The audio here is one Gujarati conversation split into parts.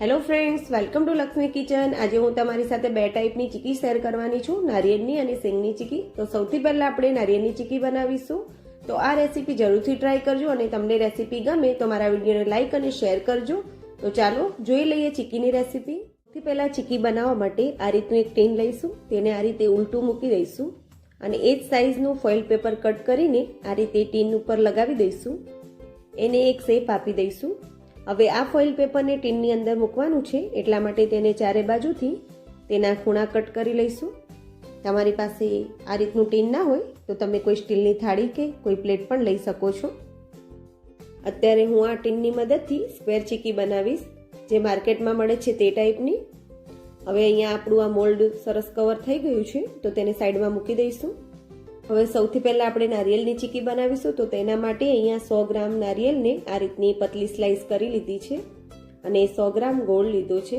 Hello friends welcome to Lakshmi kitchen આજે હું તમારી સાથે બે ટાઈપની ચીકી શેર કરવાની છું. નારિયેળની અને સિંગની ચીકી. તો સૌથી પહેલાં આપણે નારિયેળની ચીકી બનાવીશું. તો આ રેસીપી જરૂરથી ટ્રાય કરજો અને તમને રેસીપી ગમે તો મારા વિડીયોને લાઇક અને શેર કરજો. તો ચાલો જોઈ લઈએ ચીકીની રેસીપી સૌથી પહેલાં ચીકી બનાવવા માટે આ રીતનું એક ટીન લઈશું. તેને આ રીતે ઉલટું મૂકી દઈશું. અને એ જ સાઇઝનું ફોઇલ પેપર કટ કરીને આ રીતે ટીન ઉપર લગાવી દઈશું. એને એક શેપ આપી દઈશું. હવે આ ફોઇલ પેપરને ટીનની અંદર મૂકવાનું છે, એટલા માટે તેને ચારે બાજુથી તેના ખૂણા કટ કરી લઈશું. તમારી પાસે આ રીતનું ટીન ના હોય, તો તમે કોઈ સ્ટીલની થાળી કે કોઈ પ્લેટ પણ લઈ શકો છો. અત્યારે હું આ ટીનની મદદથી સ્ક્વેર ચીકી બનાવીશ, જે માર્કેટમાં મળે છે તે ટાઈપની. હવે અહીંયા આપણું આ મોલ્ડ સરસ કવર થઈ ગયું છે, તો તેને સાઈડમાં મૂકી દઈશું. હવે સૌથી પહેલાં આપણે નારિયેળની ચીકી બનાવીશું તો તેના માટે અહીંયા સો ગ્રામ નારિયેળને આ રીતની પતલી સ્લાઇસ કરી લીધી છે અને સો ગ્રામ ગોળ લીધો છે.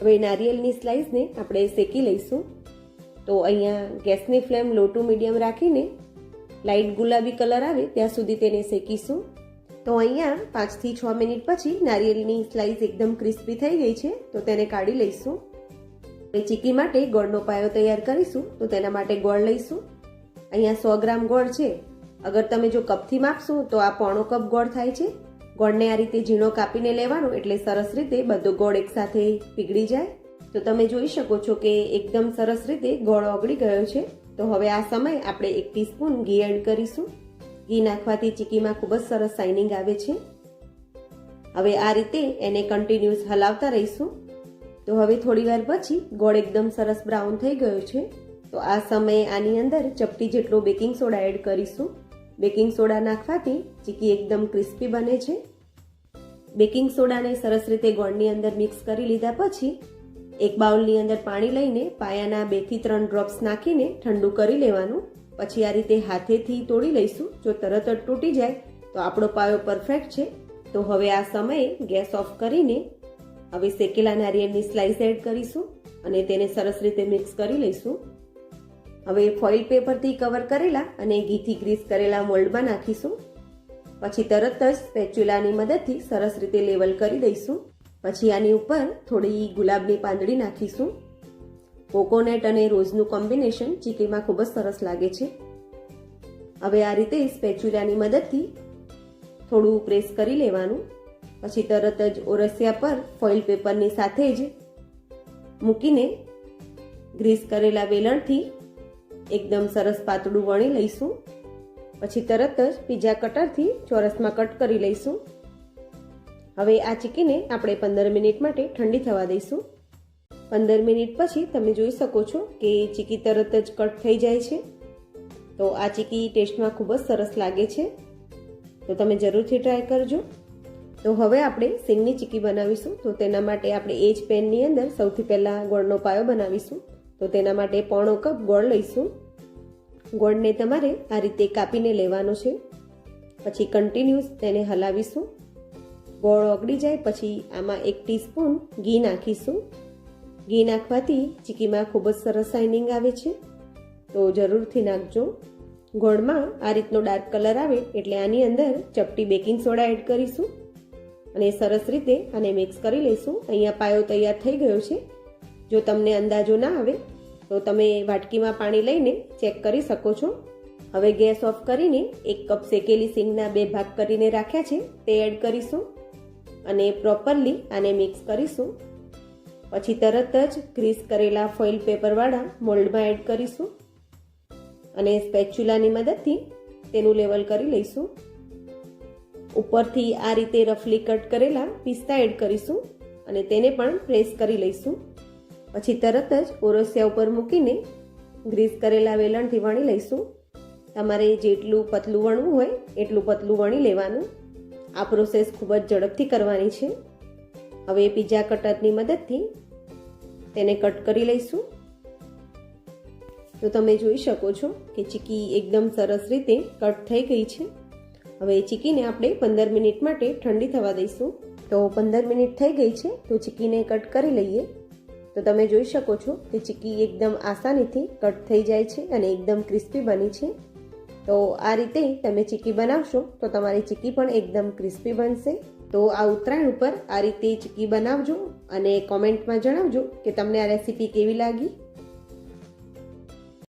હવે નારિયેળની સ્લાઇસને આપણે શેકી લઈશું. તો અહીંયા ગેસની ફ્લેમ લો ટુ મીડિયમ રાખીને લાઇટ ગુલાબી કલર આવે ત્યાં સુધી તેને શેકીશું. તો અહીંયા પાંચથી છ મિનિટ પછી નારિયેળની સ્લાઇસ એકદમ ક્રિસ્પી થઈ ગઈ છે તો તેને કાઢી લઈશું. ચીકી માટે ગોળનો પાયો તૈયાર કરીશું તો તેના માટે ગોળ લઈશું. અહીંયા સો ગ્રામ ગોળ છે. અગર તમે જો કપથી માપશો તો આ પોણો કપ ગોળ થાય છે. ગોળને આ રીતે ઝીણો કાપીને લેવાનો એટલે સરસ રીતે બધો ગોળ એકસાથે પીગળી જાય. તો તમે જોઈ શકો છો કે એકદમ સરસ રીતે ગોળ ઓગળી ગયો છે. તો હવે આ સમયે આપણે એક ટીસ્પૂન ઘી એડ કરીશું. ઘી નાખવાથી ચીકીમાં ખૂબ જ સરસ શાઇનિંગ આવે છે. હવે આ રીતે એને કન્ટિન્યુઅસ હલાવતા રહીશું. તો હવે થોડી વાર પછી ગોળ એકદમ સરસ બ્રાઉન થઈ ગયો છે. તો આ સમયે આની અંદર ચપટી જેટલો બેકિંગ સોડા એડ કરીશું. બેકિંગ સોડા નાખવાથી ચીકી એકદમ ક્રિસ્પી બને છે. બેકિંગ સોડાને સરસ રીતે ગોળની અંદર મિક્સ કરી લીધા પછી એક બાઉલની અંદર પાણી લઈને પાયાના બેથી ત્રણ ડ્રોપ્સ નાખીને ઠંડુ કરી લેવાનું. પછી આ રીતે હાથેથી તોડી લઈશું. જો તરત જ તૂટી જાય તો આપણો પાયો પરફેક્ટ છે. તો હવે આ સમયે ગેસ ઓફ કરીને હવે શેકેલા નારિયેળની સ્લાઇસ એડ કરીશું અને તેને સરસ રીતે મિક્સ કરી લઈશું. હવે ફોઇલ પેપરથી કવર કરેલા અને ઘીથી ગ્રીસ કરેલા મોલ્ડમાં નાખીશું પછી તરત જ સ્પેચ્યુલાની મદદથી સરસ રીતે લેવલ કરી દઈશું. પછી આની ઉપર થોડી ગુલાબની પાંદડી નાખીશું. કોકોનટ અને રોઝનું કોમ્બિનેશન ચીકીમાં ખૂબ જ સરસ લાગે છે. હવે આ રીતે સ્પેચ્યુલાની મદદથી થોડું પ્રેસ કરી લેવાનું. પછી તરત જ ઓરસિયા પર ફોઇલ પેપરની સાથે જ મૂકીને ગ્રીસ કરેલા વેલણથી એકદમ સરસ પાતળું વણી લઈશું. પછી તરત જ પીઝા કટરથી ચોરસમાં કટ કરી લઈશું. હવે આ ચીકીને આપણે પંદર મિનિટ માટે ઠંડી થવા દઈશું. પંદર મિનિટ પછી તમે જોઈ શકો છો કે ચીકી તરત જ કટ થઈ જાય છે. તો આ ચીકી ટેસ્ટમાં ખૂબ જ સરસ લાગે છે. તો તમે જરૂરથી ટ્રાય કરજો. તો હવે આપણે સિંગની ચીકી બનાવીશું. તો તેના માટે આપણે એ જ પેનની અંદર સૌથી પહેલાં ગોળનો પાયો બનાવીશું. તો તેના માટે પોણો કપ ગોળ લઈશું. ગોળને તમારે આ રીતે કાપીને લેવાનો છે. પછી કન્ટિન્યુઅસ તેને હલાવીશું. ગોળ ઓગળી જાય પછી આમાં એક ટીસ્પૂન ઘી નાખીશું. ઘી નાખવાથી ચીકીમાં ખૂબ જ સરસ શાઇનિંગ આવે છે. તો જરૂરથી નાખજો. ગોળમાં આ રીતનો ડાર્ક કલર આવે એટલે આની અંદર ચપટી બેકિંગ સોડા એડ કરીશું. અને સરસ રીતે આને મિક્સ કરી લઈશું. અહીંયા પાયો તૈયાર થઈ ગયો છે. જો તમને અંદાજો ના આવે, તો તમે વાટકીમાં પાણી લઈને ચેક કરી શકો છો. હવે ગેસ ઓફ કરીને એક કપ શેકેલી સિંગના બે ભાગ કરીને રાખ્યા છે, તે એડ કરીશું અને પ્રોપરલી આને મિક્સ કરીશું. પછી તરત જ ગ્રીસ કરેલા ફોઇલ પેપરવાળા મોલ્ડમાં એડ કરીશું અને સ્પેચ્યુલાની મદદથી તેનું લેવલ કરી લઈશું. ઉપરથી આ રીતે રફલી કટ કરેલા પિસ્તા એડ કરીશું અને તેને પણ પ્રેસ કરી લઈશું. પછી તરત જ ઓરસિયા ઉપર મૂકીને ગ્રીસ કરેલા વેલણથી વણી લઈશું. તમારે જેટલું પતલું વણવું હોય એટલું પતલું વણી લેવાનું. આ પ્રોસેસ ખૂબ જ ઝડપથી કરવાની છે. હવે પીઝા કટરની મદદથી તેને કટ કરી લઈશું. તો તમે જોઈ શકો છો કે ચીકી એકદમ સરસ રીતે કટ થઈ ગઈ છે. હવે ચીકીને આપણે પંદર મિનિટ માટે ઠંડી થવા દઈશું. તો પંદર મિનિટ થઈ ગઈ છે, તો ચીકીને કટ કરી લઈએ. તો તમે જોઈ શકો છો કે ચીકી એકદમ આસાનીથી કટ થઈ જાય છે અને એકદમ ક્રિસ્પી બની છે. તો આ રીતે તમે ચીકી બનાવશો તો તમારી ચીકી પણ એકદમ ક્રિસ્પી બનશે. તો આ ઉત્તરાયણ ઉપર આ રીતે ચીકી બનાવજો અને કોમેન્ટમાં જણાવજો કે તમને આ રેસીપી કેવી લાગી.